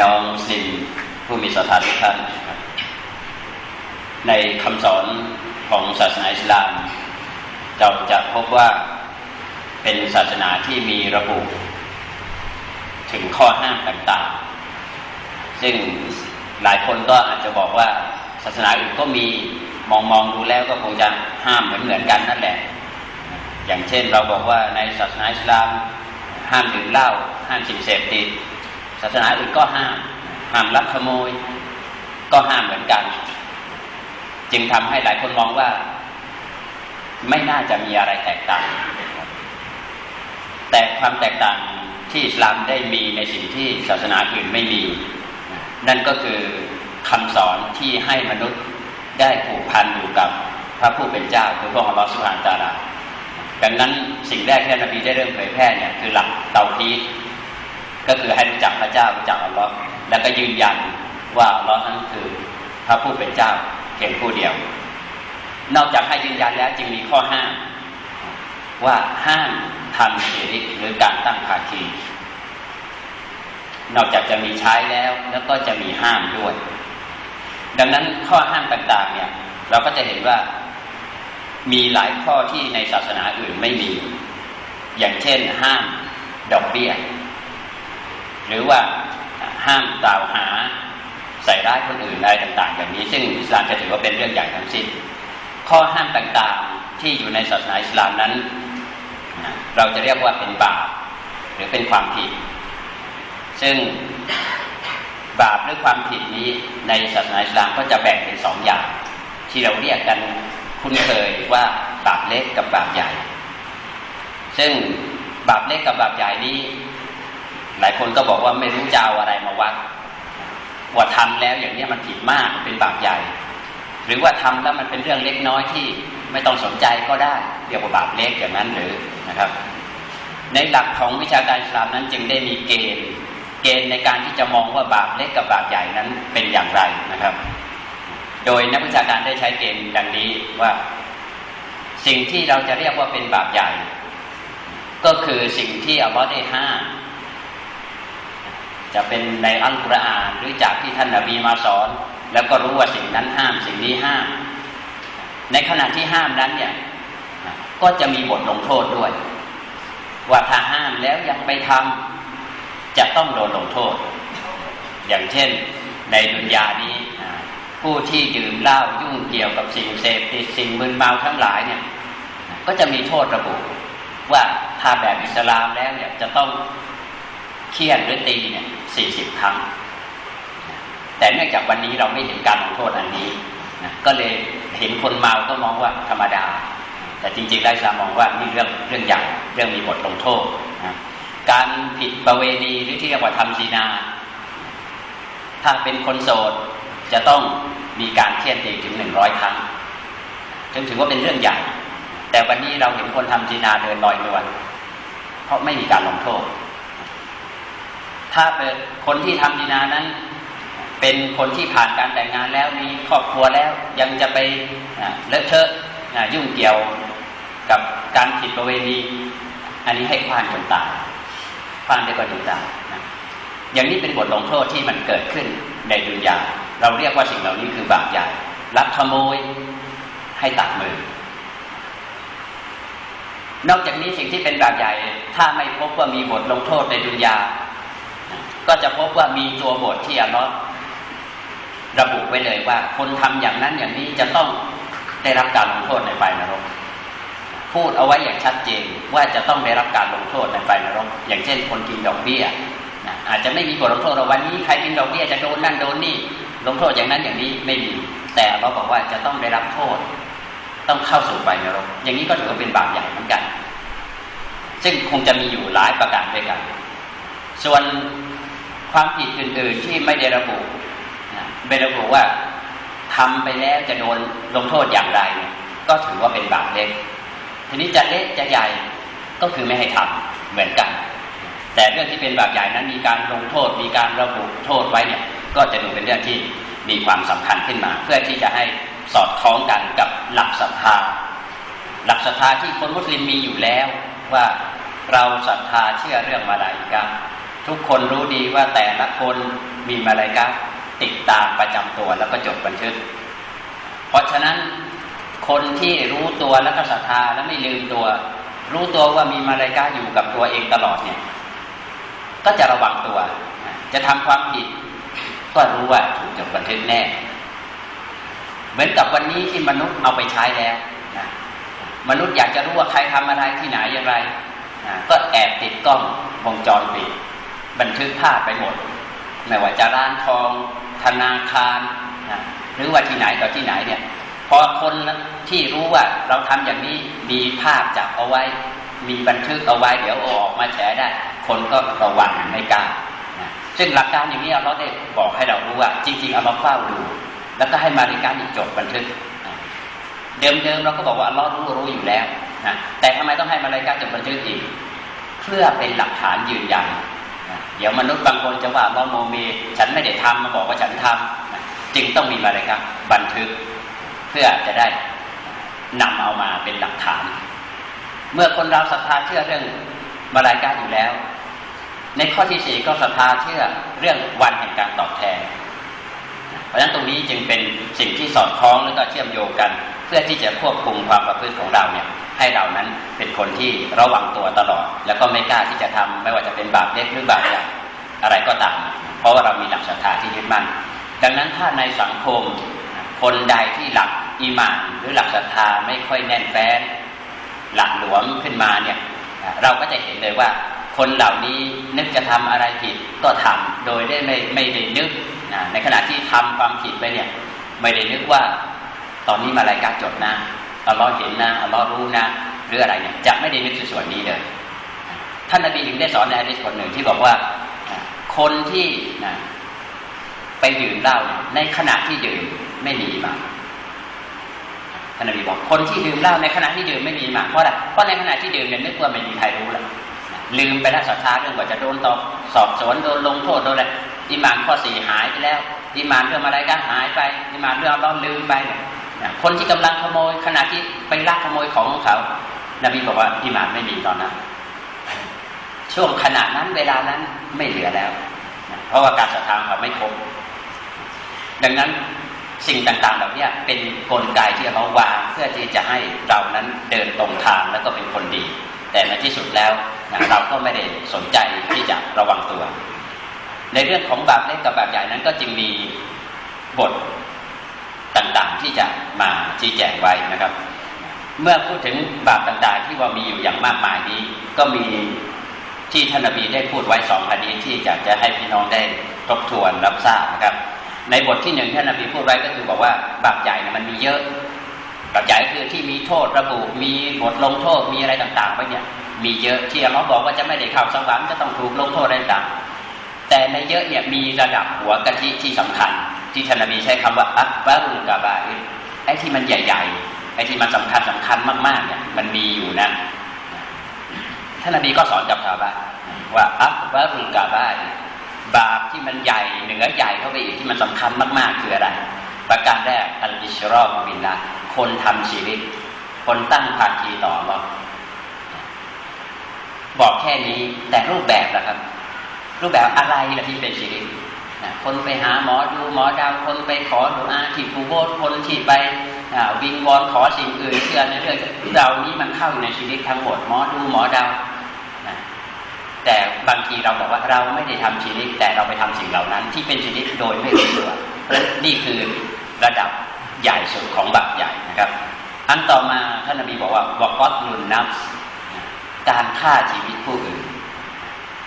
น้องมุสลิมผู้มีศรัทธาทุกท่านในคำสอนของศาสนาอิสลาม เราจะพบว่าเป็นศาสนาที่มีระบุ ถึงข้อห้ามต่างๆ ซึ่งหลายคนก็อาจจะบอกว่าศาสนาอื่นก็มีมองมองดูแล้วก็คงจะห้ามเหมือนเหมือนกันนั่นแหละ อย่างเช่นเราบอกว่าในศาสนาอิสลาม ห้ามดื่มเหล้าห้ามสิ่งเสพติด ศาสนาอื่นก็ห้ามห้ามลักขโมย ก็ห้ามเหมือนกัน จึงทำให้หลายคนมองว่า ไม่น่าจะมีอะไรแตกต่าง แต่ความแตกต่างที่อิสลามได้มีในสิ่งที่ศาสนาอื่นไม่มี นั่นก็คือคำสอนที่ให้มนุษย์ได้ผูกพันอยู่กับพระผู้เป็นเจ้าคือพระองค์อัลอสุบฮานตาลาดังนั้นสิ่งแรกที่นบีได้เริ่มเผยแพร่เนี่ยคือหลักเตาที ก็คือให้รู้จักพระเจ้ารู้จักอัลลอฮ์แล้วก็ยืนยันว่าอัลลอฮ์นั้นคือพระผู้เป็นเจ้าเพียงผู้เดียว นอกจากให้ยืนยันแล้วจึงมีข้อห้ามว่าห้ามทำเสริหรือการตั้งภาคี นอกจากจะมีใช้แล้วแล้วก็จะมีห้ามด้วย ดังนั้นข้อห้ามต่างๆเนี่ยเราก็จะเห็นว่ามีหลายข้อที่ในศาสนาอื่นไม่มี อย่างเช่นห้ามดอกเบี้ย หรือว่าห้ามกล่าวหาใส่ร้ายคนอื่นอะไรต่างๆแบบนี้ ซึ่งอิสลามจะถือว่าเป็นเรื่องใหญ่ทั้งสิ้นข้อห้ามต่างๆที่อยู่ในศาสนาอิสลามนั้น เราจะเรียกว่าเป็นบาปหรือเป็นความผิด ซึ่งบาปหรือความผิดนี้ในศาสนาอิสลามก็จะแบ่งเป็นสองอย่าง ที่เราเรียกกันคุ้นเคยว่าบาปเล็กกับบาปใหญ่ ซึ่งบาปเล็กกับบาปใหญ่นี้ หลายคนก็บอกว่าไม่รู้จะเอาอะไรมาวัดว่าทำแล้วอย่างนี้มันผิดมากเป็นบาปใหญ่ หรือว่าทำแล้วมันเป็นเรื่องเล็กน้อยที่ไม่ต้องสนใจก็ได้เรียกว่าบาปเล็กอย่างนั้นหรือนะครับ ในหลักของวิชาการอิสลามนั้นจึงได้มีเกณฑ์ เกณฑ์ในการที่จะมองว่าบาปเล็กกับบาปใหญ่นั้นเป็นอย่างไรนะครับ โดยนักวิชาการได้ใช้เกณฑ์ดังนี้ว่า สิ่งที่เราจะเรียกว่าเป็นบาปใหญ่ ก็คือสิ่งที่อัลลอฮ์ได้ห้าม จะเป็นในอัลกุรอานหรือจากที่ท่านนบีมาสอน แล้วก็รู้ว่าสิ่งนั้นห้ามสิ่งนี้ห้าม ในขณะที่ห้ามนั้นเนี่ยก็จะมีบทลงโทษด้วย ว่าถ้าห้ามแล้วยังไปทำจะต้องโดนลงโทษ อย่างเช่นในดุนยานี้ผู้ที่ดื่มเหล้ายุ่งเกี่ยวกับสิ่งเสพติดสิ่งมึนเมาทั้งหลายเนี่ยก็จะมีโทษระบุ ว่าถ้าแบบอิสลามแล้วเนี่ยจะต้อง เคี่ยนหรือตีเนี่ยสี่สิบครั้ง แต่เนื่องจากวันนี้เราไม่เห็นการลงโทษอันนี้นะก็เลยเห็นคนเมาก็มองว่าธรรมดา แต่จริงๆได้สามองว่านี่เรื่องเรื่องใหญ่เรื่องมีบทลงโทษนะการผิดประเวณีหรือที่เรียกว่าทำศีนา ถ้าเป็นคนโสดจะต้องมีการเทียนตีถึงหนึ่งร้อยครั้งจึงถือว่าเป็นเรื่องใหญ่ แต่วันนี้เราเห็นคนทำจีนาเดินลอยนวลเพราะไม่มีการลงโทษ ถ้าเป็นคนที่ทำจีนานั้น เป็นคนที่ผ่านการแต่งงานแล้วมีครอบครัวแล้วยังจะไปเลอะเทอะยุ่งเกี่ยวกับการผิดประเวณี อันนี้ให้ควานคนตายควานได้ก็ดูตายนะอย่างนี้เป็นบทลงโทษที่มันเกิดขึ้นในดุนยาเราเรียกว่าสิ่งเหล่านี้คือบาปใหญ่ลักขโมยให้ตัดมือ นอกจากนี้สิ่งที่เป็นบาปใหญ่ ถ้าไม่พบว่ามีบทลงโทษในดุนยา ก็จะพบว่ามีตัวบทที่อัลลอฮ์ระบุไว้เลยว่า คนทำอย่างนั้นอย่างนี้จะต้องได้รับการลงโทษในไฟนรก พูดเอาไว้อย่างชัดเจนว่าจะต้องได้รับการลงโทษในไฟนรก อย่างเช่น คนกินดอกเบี้ยอาจจะไม่มีบทลงโทษเราวันนี้ใครกินดอกเบี้ยจะโดนนั่นโดนนี่ลงโทษอย่างนั้นอย่างนี้ไม่มี แต่เราบอกว่าจะต้องได้รับโทษ ต้องเข้าสู่ไฟนรก อย่างนี้ก็ถือว่าเป็นบาปใหญ่เหมือนกัน ซึ่งคงจะมีอยู่หลายประการด้วยกัน ส่วน ความผิดอื่น ๆที่ไม่ได้ระบุไม่ระบุว่าทำไปแล้วจะโดนลงโทษอย่างไร ก็ถือว่าเป็นบาปเล็ก ทีนี้จะเล็กจะใหญ่ก็คือไม่ให้ทำเหมือนกัน แต่เรื่องที่เป็นบาปใหญ่นั้นมีการลงโทษ มีการระบุโทษไว้เนี่ย ก็จะดูเป็นเรื่องที่มีความสำคัญขึ้นมา เพื่อที่จะให้สอดคล้องกันกับหลักศรัทธา หลักศรัทธาที่คนมุสลิมมีอยู่แล้วว่าเราศรัทธาเชื่อเรื่องมาลายกา ทุกคนรู้ดีว่าแต่ละคนมีมาลายกาติดตามประจำตัวแล้วก็จดบันทึก เพราะฉะนั้นคนที่รู้ตัวแล้วก็ศรัทธาและไม่ลืมตัว รู้ตัวว่ามีมาลายกาอยู่กับตัวเองตลอดเนี่ย ก็จะระวังตัว จะทำความผิด ก็รู้ว่าถูกจดบันทึกแน่ เหมือนกับวันนี้ที่มนุษย์เอาไปใช้แล้วนะมนุษย์อยากจะรู้ว่าใครทำอะไรที่ไหนอย่างไรนะก็แอบติดกล้องวงจรปิด บันทึกภาพไปหมด ไม่ว่าจะร้านทอง ธนาคารนะหรือว่าที่ไหนต่อที่ไหนเนี่ยพอคนที่รู้ว่าเราทำอย่างนี้มีภาพจับเอาไว้ มีบันทึกเอาไว้ เดี๋ยวอออกมาแฉได้ คนก็ระวังไม่กล้านะซึ่งหลักการอย่างนี้เราได้บอกให้เรารู้ว่า จริง ๆ เอามาเฝ้าดู แล้วก็ให้มาริการอีกจดบันทึก เดิมๆเราก็บอกว่าเรารู้รู้อยู่แล้วนะแต่ทำไมต้องให้มาริการจดบันทึกอีก เพื่อเป็นหลักฐานยืนยัน เดี๋ยวมนุษย์บางคนจะว่าเราโมเม ฉันไม่ได้ทำมาบอกว่าฉันทำจึงต้องมีมาริการบันทึกเพื่อจะได้นำเอามาเป็นหลักฐาน เมื่อคนเราศรัทธาเชื่อเรื่องมาลายกาอยู่แล้ว ในข้อที่สี่ก็ศรัทธาเชื่อเรื่องวันแห่งการตอบแทน เพราะฉะนั้นตรงนี้จึงเป็นสิ่งที่สอดคล้องและก็เชื่อมโยงกัน เพื่อที่จะควบคุมความประพฤติของเราเนี่ย ให้เรานั้นเป็นคนที่ระวังตัวตลอด แล้วก็ไม่กล้าที่จะทำไม่ว่าจะเป็นบาปเล็กหรือบาปใหญ่อะไรก็ตาม เพราะว่าเรามีหลักศรัทธาที่ยึดมั่น ดังนั้นถ้าในสังคมคนใดที่หลักอีมานหรือหลักศรัทธาไม่ค่อยแน่นแฟ้นหลักหลวมขึ้นมาเนี่ยเราก็จะเห็นเลยว่า คนเหล่านี้นึกจะทำอะไรผิดก็ทำโดยได้ไม่ไม่ได้นึกในขณะที่ทำความผิดไปเนี่ยไม่ได้นึกว่าตอนนี้มาลายกาจดนะ อัลลอฮ์เห็นนะอัลลอฮ์รู้นะหรืออะไรเนี่ยจะไม่ได้นึกส่วนนี้เลย ท่านนบีถึงได้สอนในอะดิษคนหนึ่งที่บอกว่าคนที่นะไปดื่มเหล้าในขณะที่ดื่มไม่มีมาท่านนบีบอกคนที่ดื่มเหล้าในขณะที่ดื่มไม่มีมาเพราะอะไรเพราะในขณะที่ดื่มเนี่ยนึกว่าไม่มีใครรู้ล้วลืมไปแล้วศรัทธาเรื่องว่าจะโดนตอบสอบสวนโดนลงโทษโดนอะไรอิมานข้อสี่หายไปแล้วอิมานเรื่องอะไรก็หายไปอิมานเรื่องร้อนลืมไป คนที่กำลังขโมยขณะที่ไปลักขโมยของของเขา นบีบอกว่าอิมานไม่มีตอนนั้น ช่วงขณะนั้นเวลานั้นไม่เหลือแล้ว เพราะว่าการศรัทธาเราไม่ครบดังนั้นสิ่งต่างๆเหล่านี้เป็นนกลไกที่เราวางเพื่อที่จะให้เรานั้นเดินตรงทางแล้วก็เป็นคนดี แต่ในที่สุดแล้วเราก็ไม่ได้สนใจที่จะระวังตัว ในเรื่องของบาปเล็กกับบาปใหญ่นั้นก็จึงมีบท ต่างๆ ที่จะมาชี้แจงไว้นะครับ เมื่อพูดถึงบาปต่างๆ ที่ว่ามีอยู่อย่างมากมายนี้ ก็มีที่ท่านนบีได้พูดไว้สองคดีที่จะจะให้พี่น้องได้ทบทวนรับทราบนะครับ ในบทที่หนึ่งท่านนบีพูดไว้ก็คือบอกว่าบาปใหญ่เนี่ยมันมีเยอะบาปใหญ่คือที่มีโทษระบุมีบทลงโทษมีอะไรต่างๆไว้เนี่ย มีเยอะที่เราบอกว่าจะไม่ได้เข้าสวรรค์จะต้องถูกลงโทษอะไรต่างแต่ในเยอะเนี่ยมีระดับหัวกะทิที่สำคัญ ที่ท่านนบีใช้คำว่าอักบารุกาบาอิไอ้ที่มันใหญ่ ๆ ไอ้ที่มันสำคัญสำคัญมากๆเนี่ยมันมีอยู่นะท่านนบีก็สอนกับชาวบ้านว่าอักบารุกาบาอิบาปที่มันใหญ่เหนือใหญ่เข้าไปอีกที่มันสำคัญมากๆคืออะไร ประการแรกอัลอิชรอบินละคนทำชีวิต คนตั้งภาคีต่อราบอกแค่นี้แต่รูปแบบละครับ รูปแบบอะไรล่ะที่เป็นชีวิต คนไปหาหมอดูหมอดาวคนไปขอดูอาที่ภูโบสคนที่ไปวิงวอนขอสิ่งอื่นเชื่อในเรื่องเรานี้มันเข้าอยู่ในชีวิตทั้งหมดหมอดูหมอดาวแต่บางทีเราบอกว่าเราไม่ได้ทำชีริกแต่เราไปทำสิ่งเหล่านั้น ที่เป็นชีริกโดยไม่รู้ตัวและนี่คือระดับใหญ่สุดของบาปใหญ่นะครับอันต่อมาท่านนบีบอกว่าวกอตลุนนับการฆ่าชีวิตผู้อื่น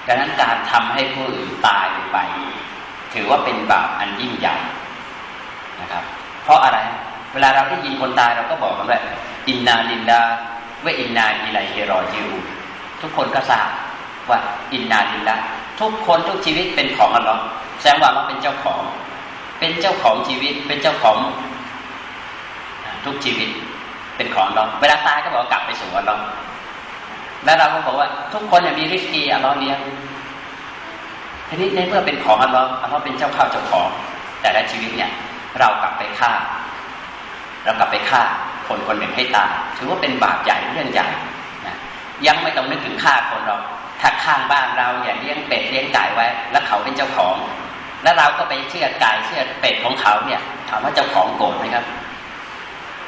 ดังนั้นการทำให้ผู้อื่นตายไป ถือว่าเป็นบาปอันยิ่งใหญ่นะครับ เพราะอะไร เวลาเราได้ยินคนตายเราก็บอกกันว่าอินนาลินดาเวอินนาอิไลเฮรอจิวทุกคนก็ทราบว่าอินนาลินละทุกคนทุกชีวิตเป็นของอัลลอฮ์แสดงว่าเราเป็นเจ้าของ เป็นเจ้าของชีวิต เป็นเจ้าของ ทุกชีวิตเป็นของอัลลอฮ์เวลาตายก็บอกกลับไปสู่อัลลอฮ์แล้วเราก็บอกว่าทุกคนมีริสกีอัลลอฮ์เลี้ยง ทีนี้ในเมื่อเป็นของอัลลอฮ์อัลลอฮ์เป็นเจ้าข้าวเจ้าของ แต่ละชีวิตเนี่ย เรากลับไปฆ่า เรากลับไปฆ่าคนคนหนึ่งให้ตายถือว่าเป็นบาปใหญ่เรื่องใหญ่นะยังไม่ต้องนึกถึงฆ่าคนเราถ้าข้างบ้านเราอย่าเลี้ยงเป็ดเลี้ยงไก่ไว้ แล้วเขาเป็นเจ้าของ แล้วเราก็ไปเชื่อไก่เชื่อเป็ดของเขาเนี่ยถามว่าเจ้าของโกรธไหมครับ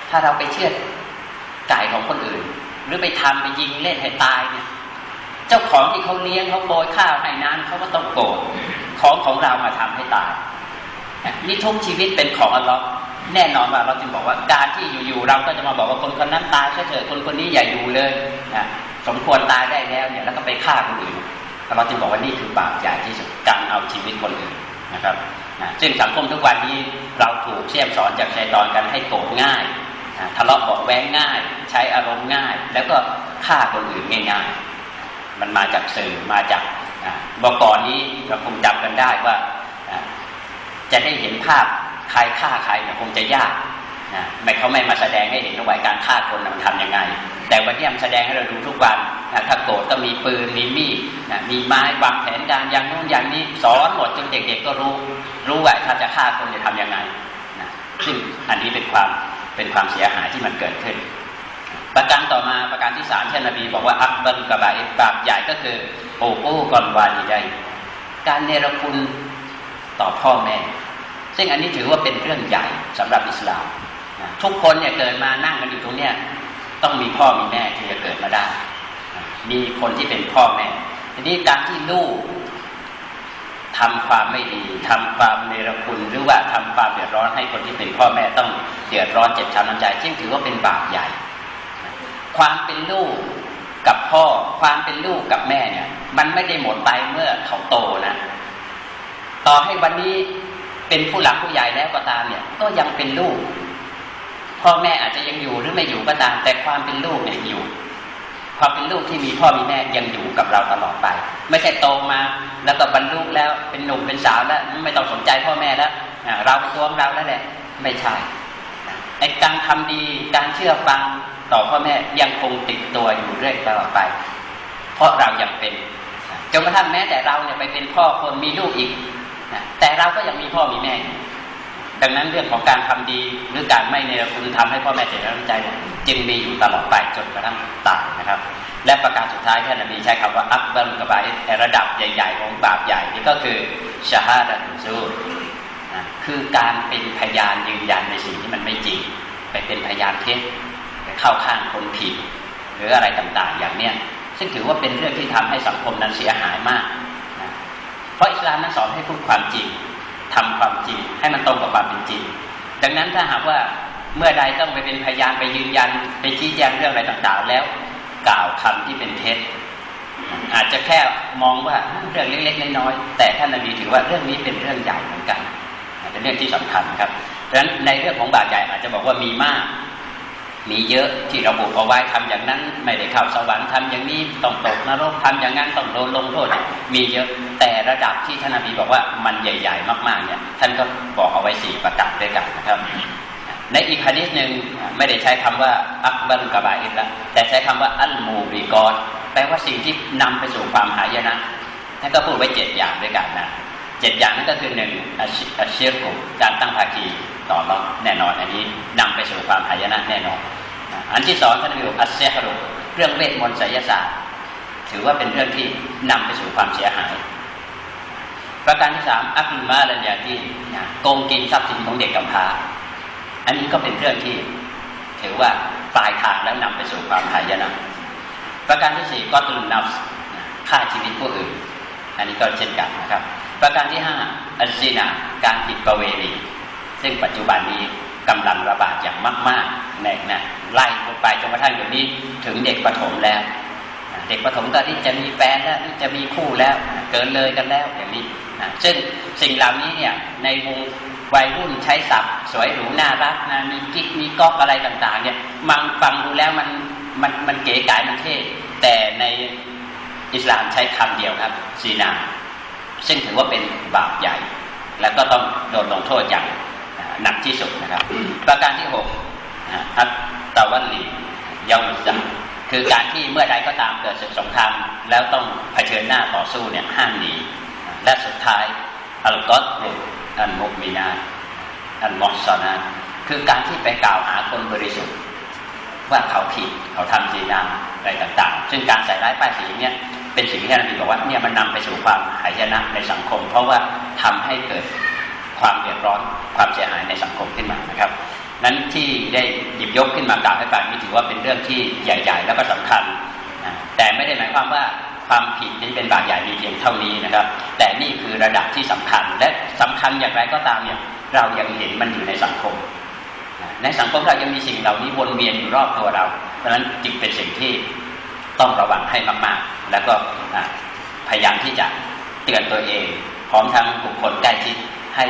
ถ้าเราไปเชื่อไก่ของคนอื่น หรือไปทำไปยิงเล่นให้ตายเนี่ย เจ้าของที่เขาเลี้ยงเขาโปรยข้าวให้น้ำเขาก็ต้องโกรธของของเรามาทำให้ตายนี่ทุกชีวิตเป็นของอัลลอฮ์แน่นอนว่าเราจึงบอกว่าการที่อยู่ๆเราก็จะมาบอกว่าคนคนนั้นตายเฉยๆคนคนนี้อย่าอยู่เลยนะสมควรตายได้แล้วเนี่ยแล้วก็ไปฆ่าคนอื่นเราจึงบอกว่านี่คือบาปใหญ่ที่สุดการเอาชีวิตคนอื่นนะครับนะซึ่งสังคมทุกวันนี้เราถูกเชี่ยมสอนจากชัยตอนกันให้โกรธง่ายนะทะเลาะบอกแว้งง่าย ใช้อารมณ์ง่าย แล้วก็ฆ่าคนอื่นง่ายๆ มันมาจากสื่อมาจากบอกก่อนนี้เราคงจำกันได้ว่าจะได้เห็นภาพใครฆ่าใครเนี่ยคงจะยากนะไม่เขาไม่มาแสดงให้เห็นว่าการฆ่าคนมันทำยังไง แต่วันนี้มันแสดงให้เราดูทุกวันนะถ้าโกรธก็มีปืนมีมีดนะมีไม้วางแผนการอย่างนู้นอย่างนี้สอนหมดจนเด็กๆก็รู้ รู้ว่าถ้าจะฆ่าคนจะทํำยังไงนะซึ่งอันนี้เป็นความเป็นความเสียหายที่มันเกิดขึ้น ประการต่อมาประการที่สามเช่นนบีบอกว่าอักบันกบาอิบาปใหญ่ก็คือโอ้โอ้กอนวานีใจการเนรคุณต่อพ่อแม่ ซึ่งอันนี้ถือว่าเป็นเรื่องใหญ่สำหรับอิสลามทุกคนเนี่ยเกิดมานั่งกันอยู่ตรงเนี้ยต้องมีพ่อมีแม่ที่จะเกิดมาได้ มีคนที่เป็นพ่อแม่ ทีนี้การที่ลูกทำความไม่ดีทำความเนรคุณหรือว่าทำความเดือดร้อนให้คนที่เป็นพ่อแม่ต้องเดือดร้อนเจ็บช้ำน้ำใจซึ่งถือว่าเป็นบาปใหญ่ ความเป็นลูกกับพ่อ ความเป็นลูกกับแม่เนี่ย มันไม่ได้หมดไปเมื่อเขาโตนะต่อให้วันนี้เป็นผู้หลักผู้ใหญ่แล้วก็ตามเนี่ย ก็ยังเป็นลูก พ่อแม่อาจจะยังอยู่หรือไม่อยู่ก็ตาม แต่ความเป็นลูกเนี่ยอยู่ความเป็นลูกที่มีพ่อมีแม่ยังอยู่กับเราตลอดไป ไม่ใช่โตมา แล้วก็บรรลุแล้วเป็นหนุ่มเป็นสาวแล้ว ไม่ต้องสนใจพ่อแม่แล้วเราเป็นตัวของเราแล้วแหละไม่ใช่ อ้การทำดีการเชื่อฟังต่อพ่อแม่ยังคงติดตัวอยู่เรื่อยตลอดไป เพราะเรายังเป็นจนกระทั่งแม้แต่เราเนี่ยไปเป็นพ่อคนมีลูกอีกแต่เราก็ยังมีพ่อมีแม่ดังนั้นเรื่องของการทำดีหรือการไม่เนรคุณทำให้พ่อแม่เสียน้ำใจจึงมีอยู่ตลอดไปจนกระทั่งตายนะครับ และประการสุดท้ายท่านนบีใช้คำว่าอักบัลกบายระดับใหญ่ ๆ ของบาปใหญ่นี่ก็คือชาฮาดันซู คือการเป็นพยานยืนยันในสิ่งที่มันไม่จริง ไปเป็นพยานเท็จไปเข้าข้างคนผิด หรืออะไรต่างๆ อย่างเนี้ยซึ่งถือว่าเป็นเรื่องที่ทำให้สังคมนั้นเสียหายมากเพราะอิสลามนั้นสอนให้พูดความจริงทำความจริง ให้มันตรงกับความเป็นจริง ดังนั้นถ้าหากว่าเมื่อใดต้องไปเป็นพยานไปยืนยัน ไปชี้แจงเรื่องอะไรต่างๆ แล้ว กล่าวคำที่เป็นเท็จอาจจะแค่มองว่าเรื่องเล็กๆน้อยๆแต่ท่านนบีถือว่าเรื่องนี้เป็นเรื่องใหญ่เหมือนกัน เป็นเรื่องที่สำคัญครับดังนั้นในเรื่องของบาปใหญ่อาจจะบอกว่ามีมาก มีเยอะที่ระบุเอาไว้ทำอย่างนั้น ไม่ได้เข้าสวรรค์ทำอย่างนี้ต้องตกนรกทำอย่างนั้นต้องโดนลงโทษมีเยอะแต่ระดับที่ท่านอบีบอกว่ามันใหญ่ ๆ มากๆเนี่ย ท่านก็บอกเอาไว้สี่ประการด้วยกันนะครับในอีกฮะดิษหนึ่งไม่ได้ใช้คำว่าอักบัรุกบาอินละแต่ใช้คำว่าอัลมูบิกอดแปลว่าสิ่งที่นำไปสู่ความหายนะท่านก็พูดไว้เจ็ดอย่างด้วยกันนะ เจ็ดอย่างนั้นก็คือหนึ่งอาชีพการตั้งภาคีต่อรองแน่นอน อันนี้นำไปสู่ความหายนะแน่นอน อันที่สองท่านบออัสเซฮรุเรื่องเวทมนต์ไสยศาสตร์ ถือว่าเป็นเรื่องที่นำไปสู่ความเสียหาย ประการที่สามอัคมาลัญญาที่โกงกินทรัพย์สินของเด็กกำพร้า อันนี้ก็เป็นเรื่องที่ถือว่าปลายทางแล้วนำไปสู่ความหายนะ ประการที่สี่ก็ตุนนับฆ่าชีวิตผู้อื่น อันนี้ก็เช่นกันนะครับ ประการที่ห้าอัลซีนาการผิดประเวณี ซึ่งปัจจุบันนี้กำลังระบาดอย่างมากๆในนะไล่ไปจนกระทั่งเดี๋ยวนี้ถึงเด็กประถมแล้ว เด็กประถมก็ที่จะมีแฟนแล้วที่จะมีคู่แล้วเกินเลยกันแล้วอย่างนี้ซึ่งสิ่งเหล่านี้เนี่ยในวงวัยรุ่นใช้ศัพท์ สวยหรูน่ารักนะมีกิ๊กมีก๊อกอะไรต่าง ๆ เนี่ยมันฟังดูแล้วมันมันมันเก๋ไก๋มันเท่แต่ในอิสลามใช้คำเดียวครับซีนา ซึ่งถือว่าเป็นบาปใหญ่ แล้วก็ต้องโดนลงโทษอย่างหนักที่สุดนะครับ ประการที่หกอัตตะวันลียามุซัมคือการที่เมื่อใดก็ตามเกิดศึกสงครามแล้วต้องเผชิญหน้าต่อสู้เนี่ยห้ามหนีและสุดท้ายอัลกอตรุอันมุกมีนาอันมอสซานาคือการที่ไปกล่าวหาคนบริสุทธิ์ว่าเขาผิดเขาทำสีนาอะไรต่างๆ ซึ่งการใส่ร้ายป้ายสีเนี่ย เป็นสิ่งที่ท่านนบีบอกว่าเนี่ยมันนำไปสู่ความหายนะในสังคม เพราะว่าทำให้เกิดความเดือดร้อนความเสียหายในสังคมขึ้นมานะครับ นั้นที่ได้หยิบยกขึ้นมากล่าวให้ฟังนี่ถือว่าเป็นเรื่องที่ใหญ่ ๆ แล้วก็สำคัญแต่ไม่ได้หมายความว่าความผิดนี้เป็นบาปใหญ่มีเพียงเท่านี้นะครับ แต่นี่คือระดับที่สำคัญและสำคัญอย่างไรก็ตามเนี่ยเรายังเห็นมันอยู่ในสังคม ในสังคมเรายังมีสิ่งเหล่านี้วนเวียนอยู่รอบตัวเราเพราะฉะนั้นจึงเป็นสิ่งที่ ต้องระวังให้มากๆ แล้วก็พยายามที่จะเตือนตัวเอง พร้อมทั้งบุคคลใกล้ชิดให้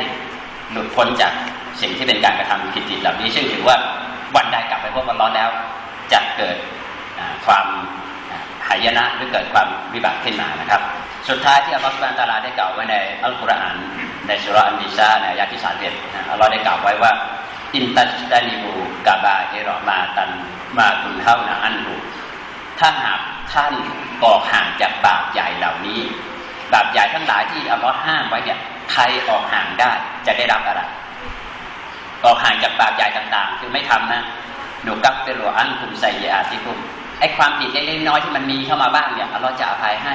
หลุดพ้นจากสิ่งที่เป็นการกระทำผิดๆเหล่านี้ ซึ่งถือว่าวันใดกลับไปพบกันร้อนแล้วจะเกิดความหายนะหรือเกิดความวิบัติขึ้นมานะครับ สุดท้ายที่อัลลอฮฺสุบานตาลาได้กล่าวไว้ในอัลกุรอานในสุรอันดิซาในอายะที่สามเอ็ดอัลลอฮฺได้กล่าวไว้ว่าอินตัชดานิบูกาบาเอรอมาตันมาตุนเท่านาอันบู ถ้าหากท่านออกห่างจากบาปใหญ่เหล่านี้ บาปใหญ่ทั้งหลายที่อัลลอฮฺห้ามไว้เนี่ยใครออกห่างได้จะได้รับอะไร ออกห่างจากบาปใหญ่ต่างๆ คือไม่ทำนะหนูกับเปโรอันคุมใส่ยาติคุมไอ้ความผิดเล็กๆน้อยที่มันมีเข้ามาบ้างเนี่ยเราจะอภัยให้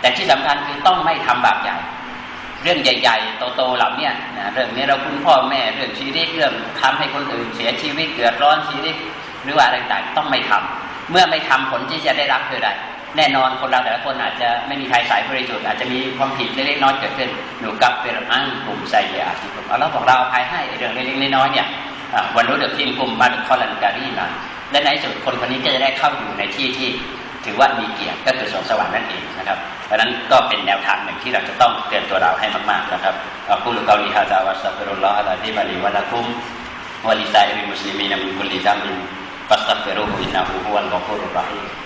แต่ที่สำคัญคือต้องไม่ทำบาปใหญ่เรื่องใหญ่ๆ โตๆเหล่านี้นะเรื่องนี้เราคุณพ่อแม่เรื่องชีวิตเรื่องทำให้คนอื่นเสียชีวิตเดือดร้อนชีวิตหรือว่าอะไรต่างๆต้องไม่ทำ เมื่อไม่ทำผลที่จะได้รับคืออะไรแน่นอนคนเราแต่ละคนอาจจะไม่มีใครสายบริสุทธิ์อาจจะมีความผิดเล็กๆน้อยเกิดขึ้นหนูกับเป็นอังกลุ่มใส่ยาที่ผมเอาแล้วบอกเราอภัยให้เรื่องเล็กๆน้อยๆเนี่ยวันรู้เดือดทิ้งกลุ่มมาดุคอลันการีมาและในสุดคนคนนี้ก็จะได้เข้าอยู่ในที่ที่ถือว่ามีเกียรติก็คือสวนสวรรค์นั่นเองนะครับเพราะนั้นก็เป็นแนวทางหนึ่งที่เราจะต้องเตือนตัวเราให้มากๆนะครับอักุลกาลีฮะซาวะสัฟรุลลอฮะลาฮิบะลีวะลักุมวะลิซาอิริมุสลิมีนมินกุลิซัมิน ฟัสตัฟฟิ